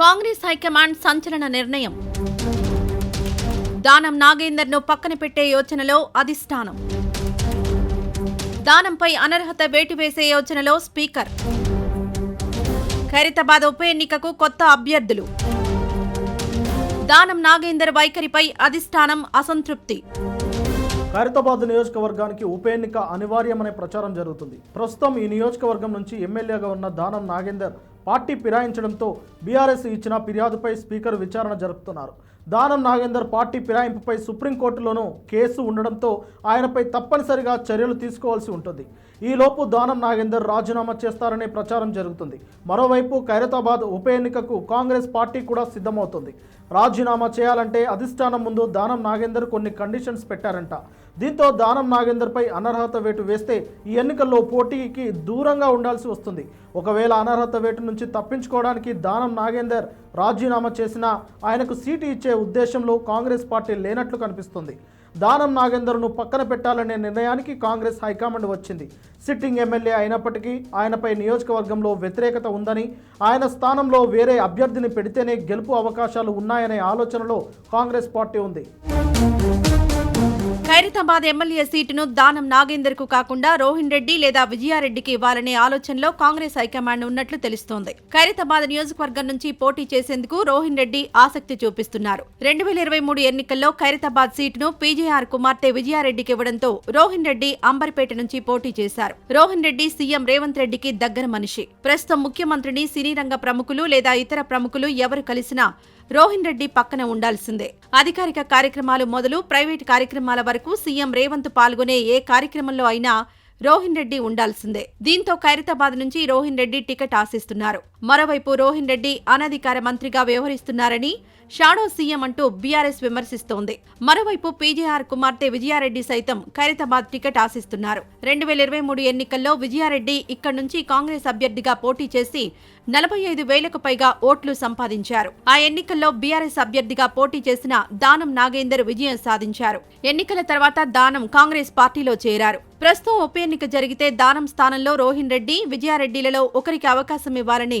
Congress high command సంచలన నిర్ణయం. దానం నాగేందర్ను పక్కన పెట్టే యోచనలో అధిష్టానం. దానంపై అనర్హత వేటు వేసే యోచనలో స్పీకర్. ఖైరతాబాద్ ఉప ఎన్నికకు కొత్త అభ్యర్థులు. దానం నాగేందర్ వైఖరిపై అధిష్టానం అసంతృప్తి. ఖైరతాబాద్ నియోజకవర్గానికి ఉప ఎన్నిక అనివార్యమనే ప్రచారం జరుగుతుంది. ప్రస్తుతం ఈ నియోజకవర్గం నుంచి ఎమ్మెల్యేగా ఉన్న దానం నాగేందర్ పార్టీ ఫిరాయించడంతో బీఆర్ఎస్ ఇచ్చిన ఫిర్యాదుపై స్పీకర్ విచారణ జరుపుతున్నారు. దానం నాగేందర్ పార్టీ ఫిరాయింపుపై సుప్రీంకోర్టులోనూ కేసు ఉండడంతో ఆయనపై తప్పనిసరిగా చర్యలు తీసుకోవాల్సి ఉంటుంది. ఈలోపు దానం నాగేందర్ రాజీనామా చేస్తారనే ప్రచారం జరుగుతుంది. మరోవైపు ఖైరతాబాద్ ఉప ఎన్నికకు కాంగ్రెస్ పార్టీ కూడా సిద్ధమవుతుంది. రాజీనామా చేయాలంటే అధిష్టానం ముందు దానం నాగేందర్ కొన్ని కండిషన్స్ పెట్టారంట. దీంతో దానం నాగేందర్పై అనర్హత వేటు వేస్తే ఈ ఎన్నికల్లో పోటీకి దూరంగా ఉండాల్సి వస్తుంది. ఒకవేళ అనర్హత వేటు నుంచి తప్పించుకోవడానికి దానం నాగేందర్ రాజీనామా చేసినా ఆయనకు సీటు ఇచ్చే ఉద్దేశంలో కాంగ్రెస్ పార్టీ లేనట్లు కనిపిస్తుంది. దానం నాగేందర్ను పక్కన పెట్టాలనే నిర్ణయానికి కాంగ్రెస్ హైకమాండ్ వచ్చింది. సిట్టింగ్ ఎమ్మెల్యే అయినప్పటికీ ఆయనపై నియోజకవర్గంలో వ్యతిరేకత ఉందని ఆయన స్థానంలో వేరే అభ్యర్థిని పెడితేనే గెలుపు అవకాశాలు ఉన్నాయనే ఆలోచనలో కాంగ్రెస్ పార్టీ ఉంది. ఖైరతాబాద్ ఎమ్మెల్యే సీటును దానం నాగేందర్కు కాకుండా రోహిన్ రెడ్డి లేదా విజయారెడ్డికి ఇవ్వాలనే ఆలోచనలో కాంగ్రెస్ హైకమాండ్ ఉన్నట్లు తెలుస్తోంది. ఖైరతాబాద్ నియోజకవర్గం నుంచి పోటీ చేసేందుకు రోహిన్ రెడ్డి ఆసక్తి చూపిస్తున్నారు. రెండు వేల ఇరవై మూడు ఎన్నికల్లో ఖైరతాబాద్ సీటును పీజేఆర్ కుమార్తె విజయారెడ్డికి ఇవ్వడంతో రోహిన్ రెడ్డి అంబర్పేట నుంచి పోటీ చేశారు. రోహిన్ రెడ్డి సీఎం రేవంత్ రెడ్డికి దగ్గర మనిషి. ప్రస్తుతం ముఖ్యమంత్రిని సినీ రంగ ప్రముఖులు లేదా ఇతర ప్రముఖులు ఎవరు కలిసినా రోహిన్ రెడ్డి పక్కన ఉండాల్సిందే. అధికారిక కార్యక్రమాలు మొదలు ప్రైవేట్ కార్యక్రమాల వరకు సీఎం రేవంత్ పాల్గొనే ఏ కార్యక్రమంలో అయినా రోహిన్ రెడ్డి ఉండాల్సిందే. దీంతో ఖైరతాబాద్ నుంచి రోహిన్ రెడ్డి టికెట్ ఆశిస్తున్నారు. మరోవైపు రోహిన్ రెడ్డి అనధికార మంత్రిగా వ్యవహరిస్తున్నారని షాడో సీఎం అంటూ బీఆర్ఎస్ విమర్శిస్తోంది. మరోవైపు పీజేఆర్ కుమార్తె విజయారెడ్డి సైతం ఖైరతాబాద్ టికెట్ ఆశిస్తున్నారు. రెండు వేల ఇరవై మూడు ఎన్నికల్లో విజయారెడ్డి ఇక్కడి నుంచి కాంగ్రెస్ అభ్యర్థిగా పోటీ చేసి నలభై ఐదు వేలకు పైగా ఓట్లు సంపాదించారు. ఆ ఎన్నికల్లో బీఆర్ఎస్ అభ్యర్థిగా పోటీ చేసిన దానం నాగేందర్ విజయం సాధించారు. ఎన్నికల తర్వాత దానం కాంగ్రెస్ పార్టీలో చేరారు. ప్రస్తుతం ఉప ఎన్నిక జరిగితే దానం స్థానంలో రోహిన్ రెడ్డి విజయారెడ్డిలలో ఒకరికి అవకాశం ఇవ్వాలని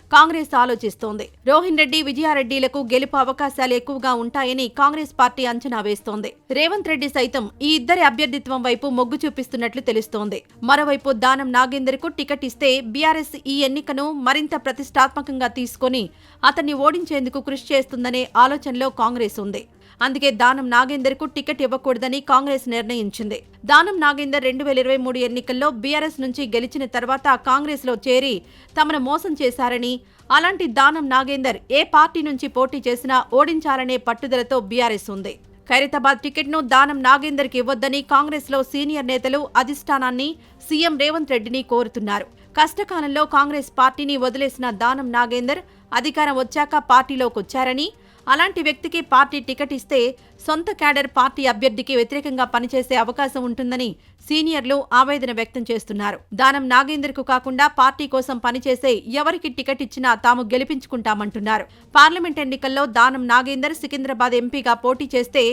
కాంగ్రెస్ ఆలోచిస్తోంది. రోహిన్ రెడ్డి విజయారెడ్డిలకు గెలుపు అవకాశాలు ఎక్కువగా ఉంటాయని కాంగ్రెస్ పార్టీ అంచనా వేస్తోంది. రేవంత్ రెడ్డి సైతం ఈ ఇద్దరి అభ్యర్థిత్వం వైపు మొగ్గు చూపిస్తున్నట్లు తెలుస్తోంది. మరోవైపు దానం నాగేందర్కు టికెట్ ఇస్తే బీఆర్ఎస్ ఈ ఎన్నికను మరింత ప్రతిష్టాత్మకంగా తీసుకొని అతన్ని ఓడించేందుకు కృషి చేస్తుందనే ఆలోచనలో కాంగ్రెస్ ఉంది. అందుకే దానం నాగేందర్కు టికెట్ ఇవ్వకూడదని కాంగ్రెస్ నిర్ణయించింది. దానం నాగేందర్ రెండు వేల ఇరవై మూడు ఎన్నికల్లో బీఆర్ఎస్ నుంచి గెలిచిన తర్వాత కాంగ్రెస్లో చేరి తమను మోసం చేశారని అలాంటి దానం నాగేందర్ ఏ పార్టీ నుంచి పోటీ చేసినా ఓడించాలనే పట్టుదలతో బీఆర్ఎస్ ఉంది. ఖైరతాబాద్ టికెట్ను దానం నాగేందర్కి ఇవ్వొద్దని కాంగ్రెస్లో సీనియర్ నేతలు అధిష్టానాన్ని సీఎం రేవంత్ రెడ్డిని కోరుతున్నారు. కష్టకాలంలో కాంగ్రెస్ పార్టీని వదిలేసిన దానం నాగేందర్ అధికారం వచ్చాక పార్టీలోకొచ్చారని అలాంటి వ్యక్తికి పార్టీ టికెట్ ఇస్తే సొంత క్యాడర్ పార్టీ అభ్యర్థికి వ్యతిరేకంగా పనిచేసే అవకాశం ఉంటుందని సీనియర్లు ఆవేదన వ్యక్తం చేస్తున్నారు. దానం నాగేందర్కు కాకుండా పార్టీ కోసం పనిచేసే ఎవరికి టికెట్ ఇచ్చినా తాము గెలిపించుకుంటామంటున్నారు. పార్లమెంట్ ఎన్నికల్లో దానం నాగేందర్ సికింద్రాబాద్ ఎంపీగా పోటీ చేస్తే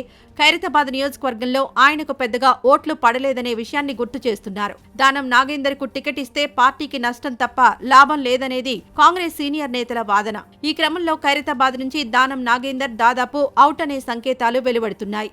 ఖైరతాబాద్ నియోజకవర్గంలో ఆయనకు పెద్దగా ఓట్లు పడలేదనే విషయాన్ని గుర్తు చేస్తున్నారు. దానం నాగేందర్కు టికెట్ ఇస్తే పార్టీకి నష్టం తప్ప లాభం లేదనేది కాంగ్రెస్ సీనియర్ నేతల వాదన. ఈ క్రమంలో ఖైరతాబాద్ నుంచి దానం నాగేందర్ దాదాపు అవుట్ అనే సంకేతాలు వెలువడుతున్నాయి.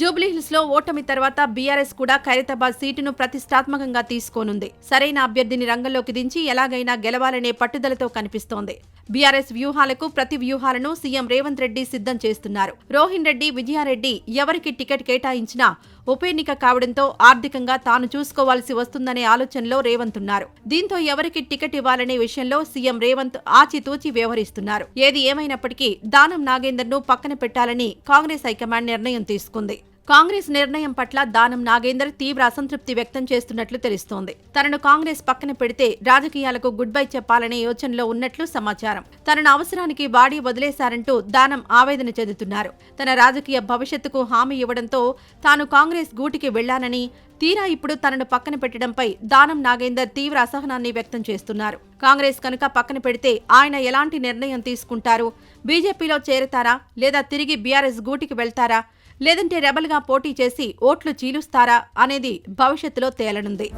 జూబ్లీహిల్స్లో ఓటమి తర్వాత బీఆర్ఎస్ కూడా ఖైరతాబాద్ సీటును ప్రతిష్టాత్మకంగా తీసుకోనుంది. సరైన అభ్యర్థిని రంగంలోకి దించి ఎలాగైనా గెలవాలనే పట్టుదలతో కనిపిస్తోంది. బీఆర్ఎస్ వ్యూహాలకు ప్రతి వ్యూహాలను సీఎం రేవంత్ రెడ్డి సిద్ధం చేస్తున్నారు. రోహిన్ రెడ్డి విజయారెడ్డి ఎవరికి టికెట్ కేటాయించినా ఉప ఎన్నిక కావడంతో ఆర్థికంగా తాను చూసుకోవాల్సి వస్తుందనే ఆలోచనలో రేవంత్ ఉన్నారు. దీంతో ఎవరికి టికెట్ ఇవ్వాలనే విషయంలో సీఎం రేవంత్ ఆచితూచి వ్యవహరిస్తున్నారు. ఏది ఏమైనప్పటికీ దానం నాగేందర్ను పక్కన పెట్టాలని కాంగ్రెస్ హైకమాండ్ నిర్ణయం తీసుకుంది. కాంగ్రెస్ నిర్ణయం పట్ల దానం నాగేందర్ తీవ్ర అసంతృప్తి వ్యక్తం చేస్తున్నట్లు తెలుస్తోంది. తనను కాంగ్రెస్ పక్కన పెడితే రాజకీయాలకు గుడ్ బై చెప్పాలనే యోచనలో ఉన్నట్లు సమాచారం. తనను అవసరానికి వాడి వదిలేశారంటూ దానం ఆవేదన చెందుతున్నారు. తన రాజకీయ భవిష్యత్తుకు హామీ ఇవ్వడంతో తాను కాంగ్రెస్ గూటికి వెళ్ళానని తీరా ఇప్పుడు తనను పక్కన పెట్టడంపై దానం నాగేందర్ తీవ్ర అసహనాన్ని వ్యక్తం చేస్తున్నారు. కాంగ్రెస్ కనుక పక్కన పెడితే ఆయన ఎలాంటి నిర్ణయం తీసుకుంటారు? బీజేపీలో చేరతారా? లేదా తిరిగి బీఆర్ఎస్ గూటికి వెళ్తారా? లేదంటే రెబల్గా పోటీ చేసి ఓట్లు చీలుస్తారా అనేది భవిష్యత్తులో తేలనుంది.